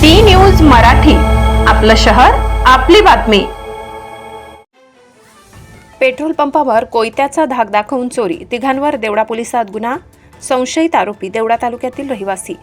D news Marathi. आपलं शहर आपली बातमी. पेट्रोल पंपावर कोयत्याचा धाक दाखवून चोरी. तिघांवर देवडा पोलिसात गुन्हा. संशयित आरोपी देवडा तालुक्यातील रहिवासी.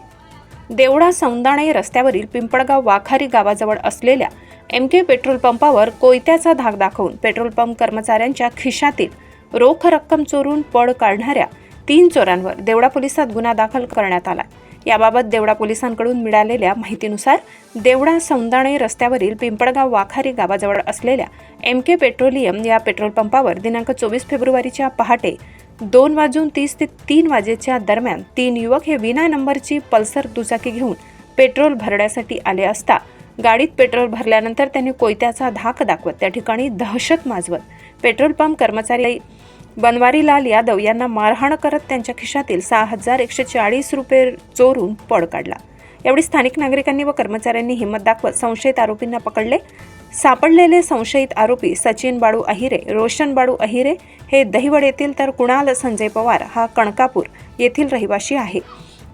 देवडा सौंदाणे रस्त्यावरील पिंपळगाव वाखारी गावाजवळ असलेल्या एम के पेट्रोल पंपावर कोयत्याचा धाक दाखवून पेट्रोल पंप कर्मचाऱ्यांच्या खिशातील रोख रक्कम चोरून पळ काढणाऱ्या तीन चोरांवर देवडा पोलिसात गुन्हा दाखल करण्यात आला याबाबत देवडा पोलिसांकडून मिळालेल्या माहितीनुसार देवडा सौंदाणे रस्त्यावरील पिंपळगाव वाखारी गावाजवळ असलेल्या एम के पेट्रोलियम या पेट्रोल पंपावर दिनांक चोवीस फेब्रुवारीच्या पहाटे दोन वाजून तीस ते तीन वाजेच्या दरम्यान तीन युवक हे विना नंबरची पल्सर दुचाकी घेऊन पेट्रोल भरण्यासाठी आले असता गाडीत पेट्रोल भरल्यानंतर त्यांनी कोयत्याचा धाक दाखवत त्या ठिकाणी दहशत माजवत पेट्रोल पंप कर्मचारी बनवारीलाल यादव यांना मारहाण करत त्यांच्या खिशातील सहा हजार एकशे चाळीस रुपये चोरून पळ काढला. यावेळी स्थानिक नागरिकांनी व कर्मचाऱ्यांनी हिंमत दाखवत संशयित आरोपींना पकडले. सापडलेले संशयित आरोपी सचिन बाळू अहिरे रोशन बाळू अहिरे हे दहिवड येथील तर कुणाल संजय पवार हा कणकापूर येथील रहिवासी आहे.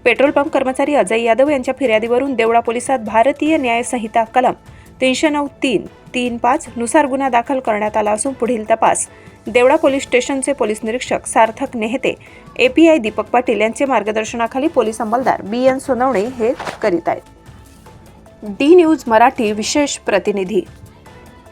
पेट्रोल पंप कर्मचारी अजय यादव यांच्या फिर्यादीवरून देवळा पोलिसात भारतीय न्याय संहिता कलम तीनशे नऊ तीन तीन पाच नुसार गुन्हा दाखल करण्यात आला असून पुढील तपास देवळा पोलीस स्टेशनचे पोलीस निरीक्षक सार्थक नेहते एपीआय दीपक पाटील यांचे मार्गदर्शनाखाली पोलीस अंमलदार बी एन सोनवणे हे करीत आहेत. डी न्यूज मराठी विशेष प्रतिनिधी